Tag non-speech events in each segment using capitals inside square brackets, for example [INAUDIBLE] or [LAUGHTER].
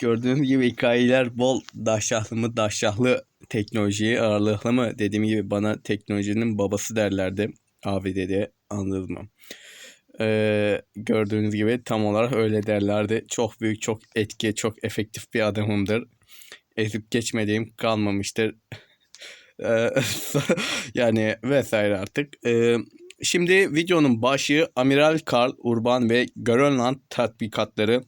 gördüğünüz gibi hikayeler bol daşşahlı mı daşşahlı teknolojiyi ağırlıklı mı dediğim gibi bana teknolojinin babası derlerdi abi dedi anladın mı? Ee, gördüğünüz gibi tam olarak öyle derlerdi. Çok büyük, çok etki, çok efektif bir adamımdır. Ezip geçmediğim kalmamıştır. [LAUGHS] Ee, [LAUGHS] yani vesaire artık. Ee, şimdi videonun başı Amiral Karl Urban ve Grönland tatbikatları.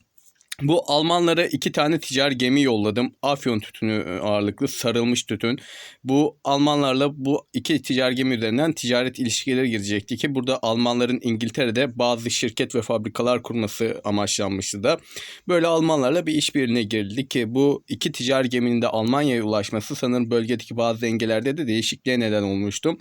Bu Almanlara iki tane ticari gemi yolladım. Afyon tütünü e, ağırlıklı sarılmış tütün. Bu Almanlarla bu iki ticari gemi üzerinden ticaret ilişkileri girecekti ki burada Almanların İngiltere'de bazı şirket ve fabrikalar kurması amaçlanmıştı da. Böyle Almanlarla bir işbirliğine girildi ki bu iki ticari geminin de Almanya'ya ulaşması sanırım bölgedeki bazı dengelerde de değişikliğe neden olmuştu.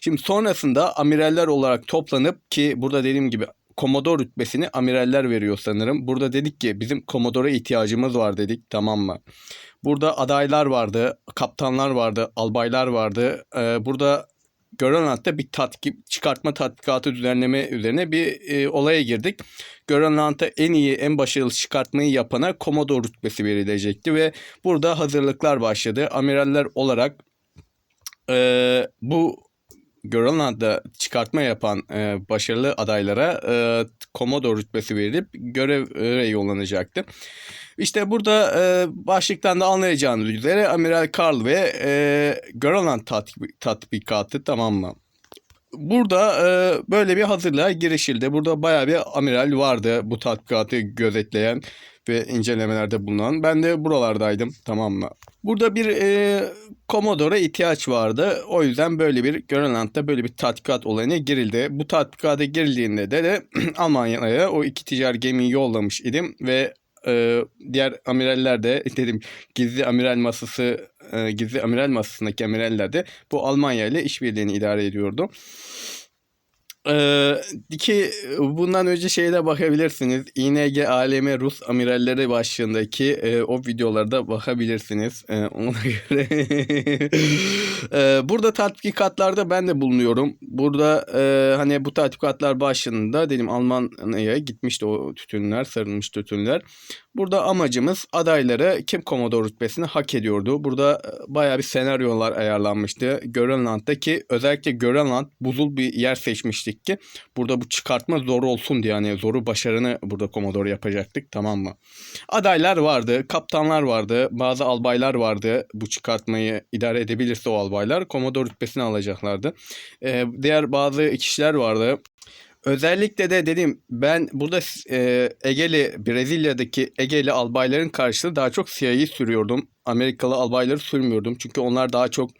Şimdi sonrasında amiraller olarak toplanıp ki burada dediğim gibi Komodor rütbesini amiraller veriyor sanırım. Burada dedik ki bizim Komodor'a ihtiyacımız var dedik tamam mı? Burada adaylar vardı, kaptanlar vardı, albaylar vardı. Ee, burada Grönland'da bir tatkip, çıkartma tatbikatı düzenleme üzerine bir e, olaya girdik. Grönland'da en iyi, en başarılı çıkartmayı yapana Komodor rütbesi verilecekti ve burada hazırlıklar başladı. Amiraller olarak e, bu Grönland'da çıkartma yapan e, başarılı adaylara e, komodo rütbesi verilip göreve yollanacaktı. İşte burada e, başlıktan da anlayacağınız üzere Amiral Karl ve e, Grönland tatbik- tatbikatı tamam mı? Burada e, böyle bir hazırlığa girişildi. Burada bayağı bir amiral vardı bu tatbikatı gözetleyen ve incelemelerde bulunan. Ben de buralardaydım tamam mı? Burada bir e, Commodore'a ihtiyaç vardı. O yüzden böyle bir Grönland'da böyle bir tatbikat olayına girildi. Bu tatbikata girildiğinde de, de [CLEARS THROAT] Almanya'ya o iki ticari gemiyi yollamış idim ve e, diğer amiraller de [LAUGHS] dedim gizli amiral masası e, gizli amiral masasındaki amiraller de bu Almanya ile işbirliğini idare ediyordu. Ee, ki bundan önce şeyde bakabilirsiniz. İNG Alemi Rus Amiralleri başlığındaki e, o videolarda bakabilirsiniz. E, ona [LAUGHS] göre e, burada tatbikatlarda ben de bulunuyorum. Burada e, hani bu tatbikatlar başlığında dedim Almanya'ya gitmişti o tütünler, sarılmış tütünler. Burada amacımız adayları kim komodor rütbesini hak ediyordu. Burada e, bayağı bir senaryolar ayarlanmıştı. Grönland'daki özellikle Grönland buzul bir yer seçmiştik ki burada bu çıkartma zor olsun diye yani zoru başarını burada komodor yapacaktık tamam mı? Adaylar vardı, kaptanlar vardı, bazı albaylar vardı. Bu çıkartmayı idare edebilirse o albaylar komodor rütbesini alacaklardı. Ee, diğer bazı kişiler vardı. Özellikle de dedim ben burada e, Egeli Brezilya'daki Egeli albayların karşısında daha çok CIA'yı sürüyordum. Amerikalı albayları sürmüyordum. Çünkü onlar daha çok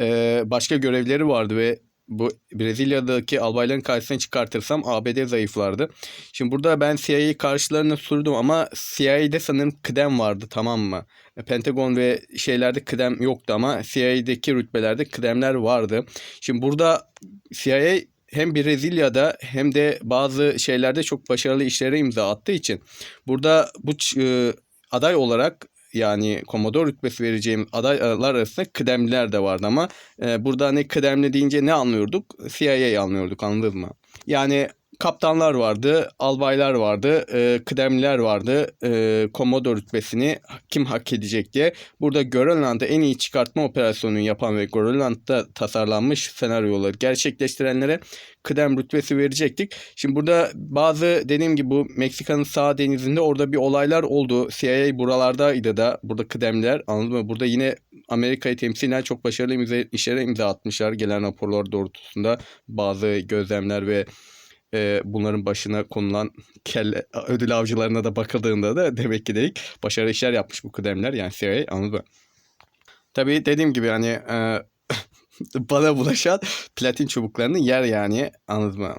e, başka görevleri vardı ve bu Brezilya'daki albayların karşısına çıkartırsam ABD zayıflardı. Şimdi burada ben CIA'yı karşılarına sürdüm ama CIA'de sanırım kıdem vardı tamam mı? Pentagon ve şeylerde kıdem yoktu ama CIA'deki rütbelerde kıdemler vardı. Şimdi burada CIA hem Brezilya'da hem de bazı şeylerde çok başarılı işlere imza attığı için burada bu e, aday olarak yani komodor rütbesi vereceğim adaylar arasında kıdemliler de vardı ama e, burada ne kıdemli deyince ne anlıyorduk? CIA'yı anlıyorduk anladın mı? Yani kaptanlar vardı, albaylar vardı, e, kıdemliler vardı. E, komodo rütbesini kim hak edecek diye. Burada Grönland'da en iyi çıkartma operasyonunu yapan ve Grönland'da tasarlanmış senaryoları gerçekleştirenlere kıdem rütbesi verecektik. Şimdi burada bazı dediğim gibi bu Meksika'nın sağ denizinde orada bir olaylar oldu. CIA buralardaydı da burada kıdemler anladın mı? Burada yine Amerika'yı temsilen çok başarılı imza, işlere imza atmışlar gelen raporlar doğrultusunda bazı gözlemler ve e, bunların başına konulan kelle, ödül avcılarına da bakıldığında da demek ki değil başarılı işler yapmış bu kıdemler yani CIA anladın mı? Tabii dediğim gibi hani e, [LAUGHS] bana bulaşan platin çubuklarını yer yani anladın mı?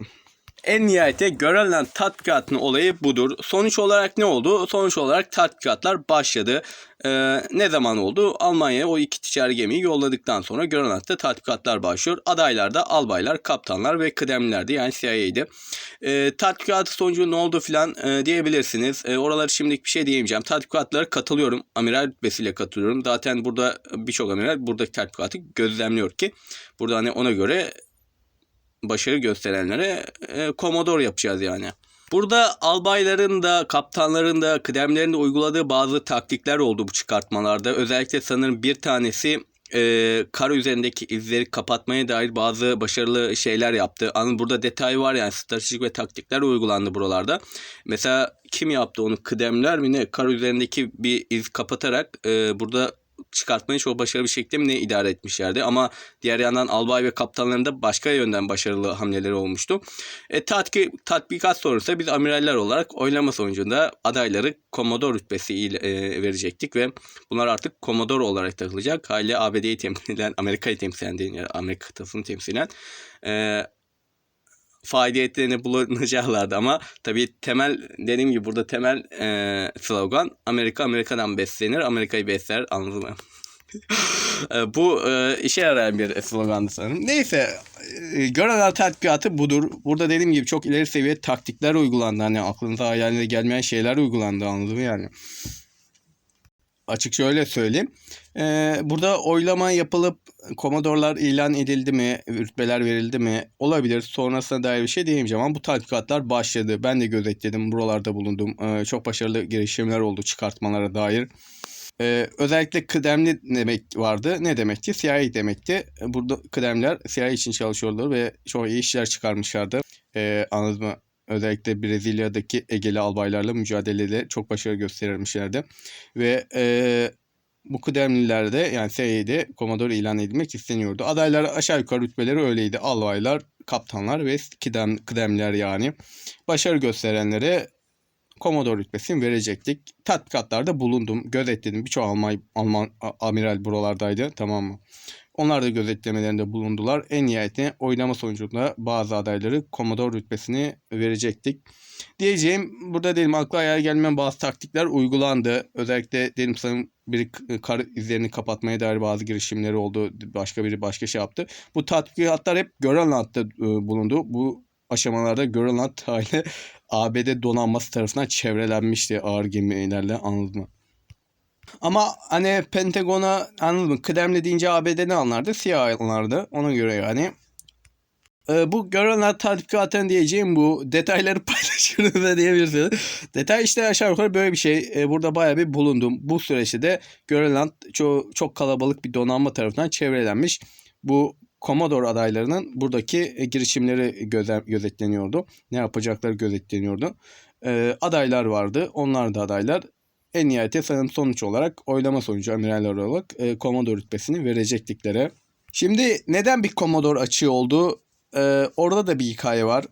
En nihayete Grönland tatbikatının olayı budur. Sonuç olarak ne oldu? Sonuç olarak tatbikatlar başladı. Ee, ne zaman oldu? Almanya'ya o iki ticari gemiyi yolladıktan sonra Grönland'da tatbikatlar başlıyor. Adaylar da albaylar, kaptanlar ve kıdemlilerdi yani CIA'ydi. Ee, tatbikatı sonucu ne oldu filan e, diyebilirsiniz. E, oraları şimdilik bir şey diyemeyeceğim. Tatbikatlara katılıyorum. Amiral rütbesiyle katılıyorum. Zaten burada birçok amiral buradaki tatbikatı gözlemliyor ki burada hani ona göre başarı gösterenlere e, komodor yapacağız yani. Burada albayların da kaptanların da kıdemlerin de uyguladığı bazı taktikler oldu bu çıkartmalarda. Özellikle sanırım bir tanesi e, kar üzerindeki izleri kapatmaya dair bazı başarılı şeyler yaptı. Anın burada detay var yani stratejik ve taktikler uygulandı buralarda. Mesela kim yaptı onu? Kıdemler mi ne? Kar üzerindeki bir iz kapatarak e, burada çıkartmayı çok başarılı bir şekilde mi ne idare etmişlerdi. Ama diğer yandan albay ve kaptanların da başka yönden başarılı hamleleri olmuştu. E, tatbik, tatbikat sonrası biz amiraller olarak oylama sonucunda adayları komodor rütbesi ile e, verecektik ve bunlar artık komodor olarak takılacak. Hali ABD'yi temsilen, Amerika'yı temsilen değil, yani Amerika kıtasını temsilen e, faaliyetlerine bulunacaklardı ama tabii temel dediğim gibi burada temel e, slogan Amerika Amerika'dan beslenir Amerika'yı besler anladın mı? [LAUGHS] E, Bu e, işe yarayan bir slogandı sanırım. Neyse e, Göreler tatbikatı budur. Burada dediğim gibi çok ileri seviye taktikler uygulandı. Hani aklınıza hayalinize gelmeyen şeyler uygulandı anladın mı yani? Açıkça öyle söyleyeyim. Ee, burada oylama yapılıp komodorlar ilan edildi mi, rütbeler verildi mi olabilir. Sonrasına dair bir şey diyemeyeceğim ama bu tatbikatlar başladı. Ben de gözetledim, buralarda bulundum. Ee, çok başarılı girişimler oldu çıkartmalara dair. Ee, özellikle kıdemli demek vardı. Ne demekti? CIA demekti. Burada kıdemler CIA için çalışıyorlar ve çok iyi işler çıkarmışlardı. Ee, anladın mı? Özellikle Brezilya'daki Egeli albaylarla mücadelede çok başarı göstermişlerdi. Ve e, bu kıdemlilerde yani CIA'de komodor ilan edilmek isteniyordu. Adaylar aşağı yukarı rütbeleri öyleydi. Albaylar, kaptanlar ve kıdem, kıdemler yani. Başarı gösterenlere komodor rütbesini verecektik. Tatbikatlarda bulundum, gözetledim. Birçok Alman, Alman amiral buralardaydı tamam mı? Onlar da gözetlemelerinde bulundular. En nihayetinde oynama sonucunda bazı adayları komodor rütbesini verecektik. Diyeceğim burada dedim akla hayal gelmeyen bazı taktikler uygulandı. Özellikle dedim sanırım biri k- kar izlerini kapatmaya dair bazı girişimleri oldu. Başka biri başka şey yaptı. Bu tatbikatlar hep Grönland'da e, bulundu. Bu aşamalarda Grönland hali [LAUGHS] ABD donanması tarafından çevrelenmişti ağır gemilerle anladın mı? Ama hani Pentagon'a anladın mı? Kıdemli deyince ABD ne anlardı? CIA anlardı. Ona göre yani. Ee, bu Grönland tatbikatını diyeceğim bu. [LAUGHS] Detayları paylaşırız da diyebilirsiniz. Detay işte aşağı yukarı böyle bir şey. Ee, burada bayağı bir bulundum. Bu süreçte de Grönland çok, çok kalabalık bir donanma tarafından çevrelenmiş. Bu Commodore adaylarının buradaki e, girişimleri göze, gözetleniyordu. Ne yapacakları gözetleniyordu. Ee, adaylar vardı. Onlar da adaylar. En nihayetinde sonuç olarak oylama sonucu amiraller olarak e, Commodore rütbesini verecektiklere. Şimdi neden bir Commodore açığı oldu? Ee, orada da bir hikaye var.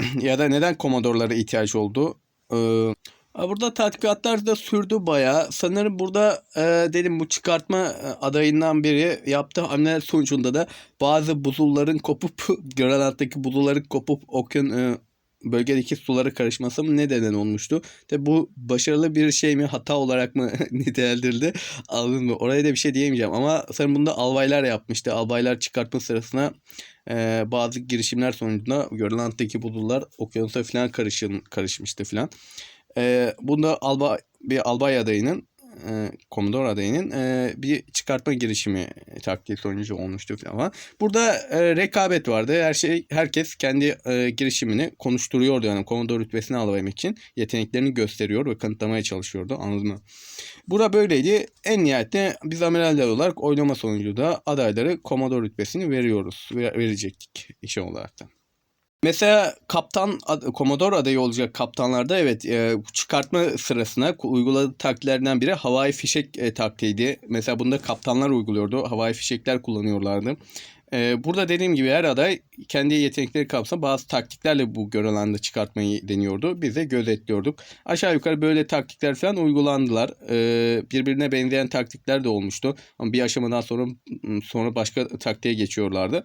[CLEARS THROAT] ya da neden Commodore'lara ihtiyaç oldu? Ha, burada tatbikatlar da sürdü bayağı. Sanırım burada e, dedim bu çıkartma e, adayından biri yaptığı hamleler sonucunda da bazı buzulların kopup [LAUGHS] Grönland'daki buzulların kopup okyan e, bölgedeki sulara karışması mı ne neden olmuştu? Tabi bu başarılı bir şey mi hata olarak mı [LAUGHS] nitelendirildi? Anladın mı? Oraya da bir şey diyemeyeceğim ama sanırım bunda albaylar yapmıştı. Albaylar çıkartma sırasına e, bazı girişimler sonucunda Grönland'daki buzullar okyanusa falan karışın, karışmıştı falan. E, bunda alba, bir albay adayının e, komodor adayının e, bir çıkartma girişimi taktiği sonucu olmuştu falan. Burada e, rekabet vardı. Her şey herkes kendi e, girişimini konuşturuyordu yani komodor rütbesini alabilmek için yeteneklerini gösteriyor ve kanıtlamaya çalışıyordu. Anladın mı? Burada böyleydi. En nihayetinde biz amiraller olarak oylama sonucu da adayları komodor rütbesini veriyoruz. Ver- verecektik işe olarak da. Mesela kaptan, komodor adayı olacak kaptanlarda evet e, çıkartma sırasına uyguladığı taktiklerden biri havai fişek e, taktiğiydi. Mesela bunda kaptanlar uyguluyordu. Havai fişekler kullanıyorlardı. E, burada dediğim gibi her aday kendi yetenekleri kapsa bazı taktiklerle bu Grönland'ı çıkartmayı deniyordu. Biz de gözetliyorduk. Aşağı yukarı böyle taktikler falan uygulandılar. E, birbirine benzeyen taktikler de olmuştu. Ama bir aşamadan sonra sonra başka taktiğe geçiyorlardı.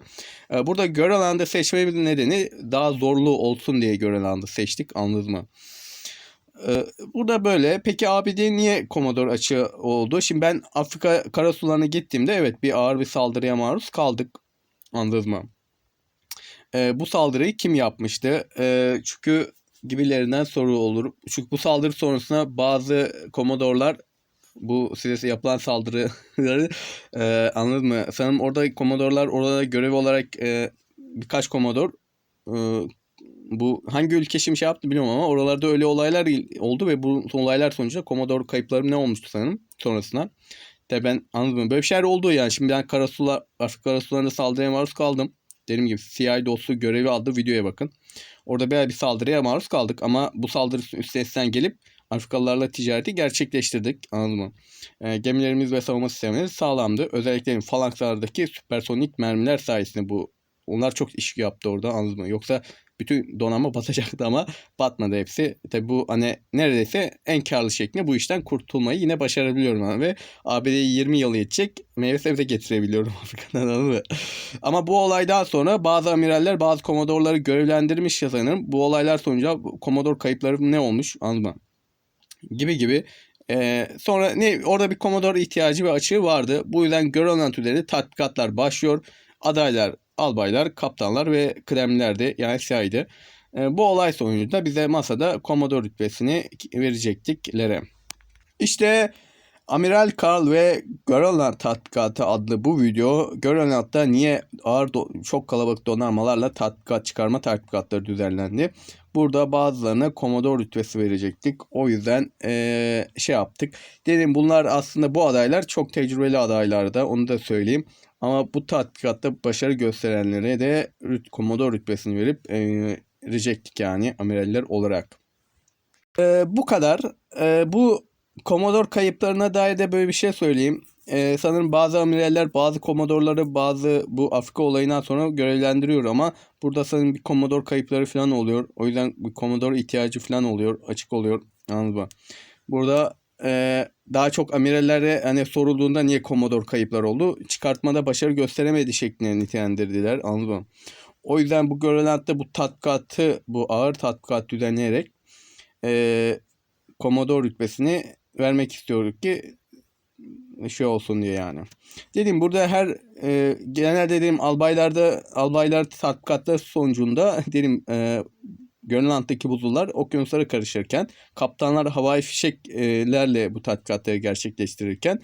Ee, Burada Grönland'ı seçmemin nedeni daha zorlu olsun diye Grönland'ı seçtik anladın mı? Ee, Burada böyle. Peki ABD niye Komodor açığı oldu? Şimdi ben Afrika karasularına gittiğimde evet bir ağır bir saldırıya maruz kaldık. Anladın mı? Ee, bu saldırıyı kim yapmıştı? Ee, çünkü gibilerinden soru olur. Çünkü bu saldırı sonrasında bazı Komodorlar bu size yapılan saldırıları [LAUGHS] e, anladın mı? Sanırım orada komodorlar orada görev olarak e, birkaç komodor e, Bu hangi ülke şimdi şey yaptı bilmiyorum ama oralarda öyle olaylar oldu ve bu olaylar sonucunda Commodore kayıpları ne olmuştu sanırım sonrasında. Tabii ben anladım. Böyle bir şeyler oldu yani. Şimdi ben Karasular, Afrika Karasuları'nda saldırıya maruz kaldım. Dediğim gibi CIA dostu görevi aldı videoya bakın. Orada bayağı bir saldırıya maruz kaldık ama bu saldırı üstesinden gelip Afrikalılarla ticareti gerçekleştirdik. Anladın mı? E, gemilerimiz ve savunma sistemlerimiz sağlamdı. Özellikle falanklardaki süpersonik mermiler sayesinde bu onlar çok iş yaptı orada anladın mı? Yoksa bütün donanma batacaktı ama batmadı hepsi. Tabi bu hani neredeyse en karlı şeklinde bu işten kurtulmayı yine başarabiliyorum abi. Ve ABD'ye 20 yıl yetecek meyve sebze getirebiliyorum [LAUGHS] Afrika'dan anladın? Ama bu olaydan sonra bazı amiraller bazı komodorları görevlendirmiş ya sanırım. Bu olaylar sonucu komodor kayıpları ne olmuş anladın? Gibi gibi. Ee, sonra ne orada bir komodor ihtiyacı ve açığı vardı. Bu yüzden Grönland üzerinde tatbikatlar başlıyor. Adaylar albaylar, kaptanlar ve kıdemliler de yani CIA'ydı. E, bu olay sonucunda bize masada Commodore rütbesini verecektik Lere. İşte Amiral Karl ve Grönland tatbikatı adlı bu video Grönland'da niye ağır çok kalabalık donanmalarla tatbikat çıkarma tatbikatları düzenlendi. Burada bazılarına Commodore rütbesi verecektik. O yüzden ee, şey yaptık. Dedim bunlar aslında bu adaylar çok tecrübeli adaylardı. Onu da söyleyeyim. Ama bu tatbikatta başarı gösterenlere de rüt, Commodore rütbesini verip e, rejecttik yani amiraller olarak. E, bu kadar. E, bu Commodore kayıplarına dair de böyle bir şey söyleyeyim. E, sanırım bazı amiraller bazı Commodore'ları bazı bu Afrika olayından sonra görevlendiriyor ama burada sanırım bir Commodore kayıpları falan oluyor. O yüzden bir Commodore ihtiyacı falan oluyor. Açık oluyor. Anladın mı? Burada e, daha çok amirallere hani sorulduğunda niye Commodore kayıplar oldu? Çıkartmada başarı gösteremedi şeklinde nitelendirdiler. Anladın mı? O yüzden bu Grönland'da bu tatbikatı, bu ağır tatbikat düzenleyerek e, Commodore rütbesini vermek istiyoruz ki şey olsun diye yani. Dedim burada her e, genel dediğim albaylarda albaylar tatbikatlar sonucunda [LAUGHS] dedim e, Grönland'daki buzullar okyanuslara karışırken, kaptanlar havai fişeklerle bu tatbikatları gerçekleştirirken,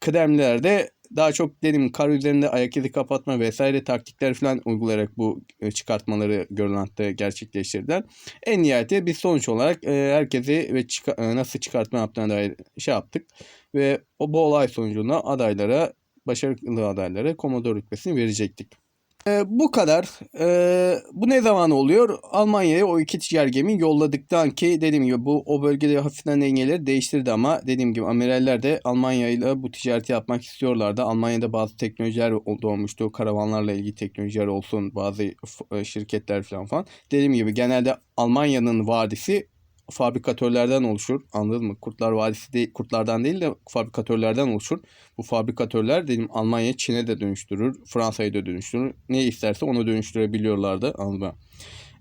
kıdemliler de daha çok dedim kar üzerinde ayak izi kapatma vesaire taktikler falan uygulayarak bu e, çıkartmaları Grönland'da gerçekleştirdiler. En nihayetinde biz sonuç olarak e, herkesi ve e, nasıl çıkartma yaptığına dair şey yaptık. Ve bu olay sonucunda adaylara, başarılı adaylara komodor rütbesini verecektik. E, bu kadar. E, bu ne zaman oluyor? Almanya'ya o iki ticari gemi yolladıktan ki dediğim gibi bu o bölgede hafiften dengeleri değiştirdi ama dediğim gibi amiraller de Almanya ile bu ticareti yapmak istiyorlardı. Almanya'da bazı teknolojiler doğmuştu. Karavanlarla ilgili teknolojiler olsun, bazı e, şirketler falan falan. Dediğim gibi genelde Almanya'nın vadisi fabrikatörlerden oluşur. Anladın mı? Kurtlar Vadisi değil, kurtlardan değil de fabrikatörlerden oluşur. Bu fabrikatörler dedim Almanya Çin'e de dönüştürür. Fransa'yı da dönüştürür. Ne isterse onu dönüştürebiliyorlardı. Anladın mı?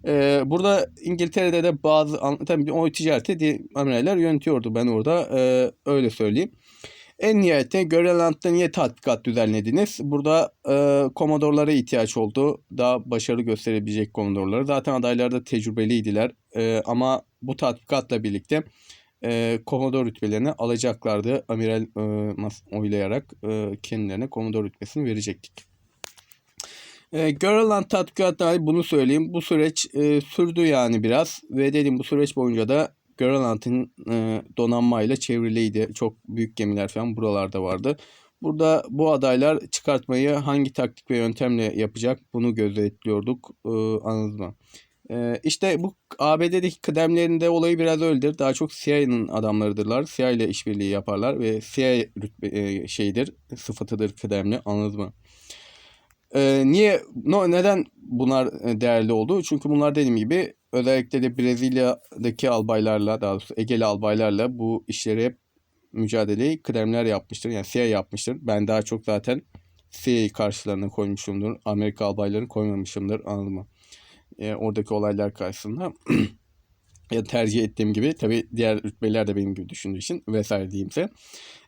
Ee, burada İngiltere'de de bazı tabii o ticareti amiraller yönetiyordu. Ben orada e, öyle söyleyeyim. En nihayetinde Grönland'da niye tatbikat düzenlediniz? Burada e, komodorlara ihtiyaç oldu. Daha başarı gösterebilecek komodorları. Zaten adaylar da tecrübeliydiler. E, ama bu tatbikatla birlikte e, komodor rütbelerini alacaklardı. Amiral e, oylayarak e, kendilerine komodor rütbesini verecektik. E, Grönland tatbikatı bunu söyleyeyim. Bu süreç e, sürdü yani biraz. Ve dedim bu süreç boyunca da Grönland'ın e, donanmayla çevriliydi. Çok büyük gemiler falan buralarda vardı. Burada bu adaylar çıkartmayı hangi taktik ve yöntemle yapacak bunu gözetliyorduk. E, anladın mı? E, işte bu ABD'deki kıdemlerinde olayı biraz öyledir. Daha çok CIA'nın adamlarıdırlar. CIA ile işbirliği yaparlar ve CIA rütbe, e, şeydir, sıfatıdır kıdemli. Anladın mı? Ee, niye no, neden bunlar e, değerli oldu? Çünkü bunlar dediğim gibi özellikle de Brezilya'daki albaylarla daha doğrusu Egeli albaylarla bu işleri hep mücadeleyi kıdemler yapmıştır. Yani CIA yapmıştır. Ben daha çok zaten CIA'yı karşılarına koymuşumdur. Amerika albaylarını koymamışımdır. Anladın mı? E, oradaki olaylar karşısında. [CLEARS THROAT] ya tercih ettiğim gibi tabi diğer rütbeler de benim gibi düşündüğü için vesaire diyeyimse.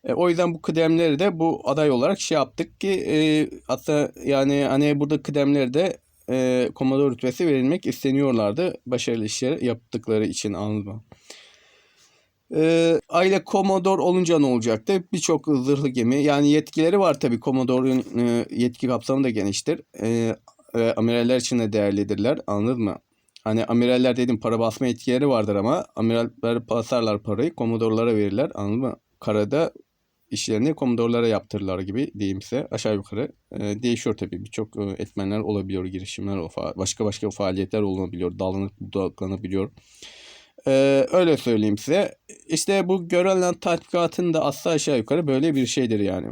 E, o yüzden bu kıdemleri de bu aday olarak şey yaptık ki e, hatta yani hani burada kıdemleri de e, komodor rütbesi verilmek isteniyorlardı. Başarılı işler yaptıkları için anladım. E, aile Commodore olunca ne olacaktı? Birçok zırhlı gemi yani yetkileri var tabii Commodore'un e, yetki kapsamı da geniştir. E, ve amiraller için de değerlidirler anladın mı? Hani amiraller dedim para basma etkileri vardır ama amiraller basarlar parayı komodorlara verirler anladın mı? Karada işlerini komodorlara yaptırırlar gibi diyeyimse aşağı yukarı e, değişiyor tabii. Birçok e, etmenler olabiliyor, girişimler, o fa- başka başka faaliyetler olabiliyor, dallanıp budaklanabiliyor. E, öyle söyleyeyim size. İşte bu görülen tatbikatın da aslı aşağı yukarı böyle bir şeydir yani.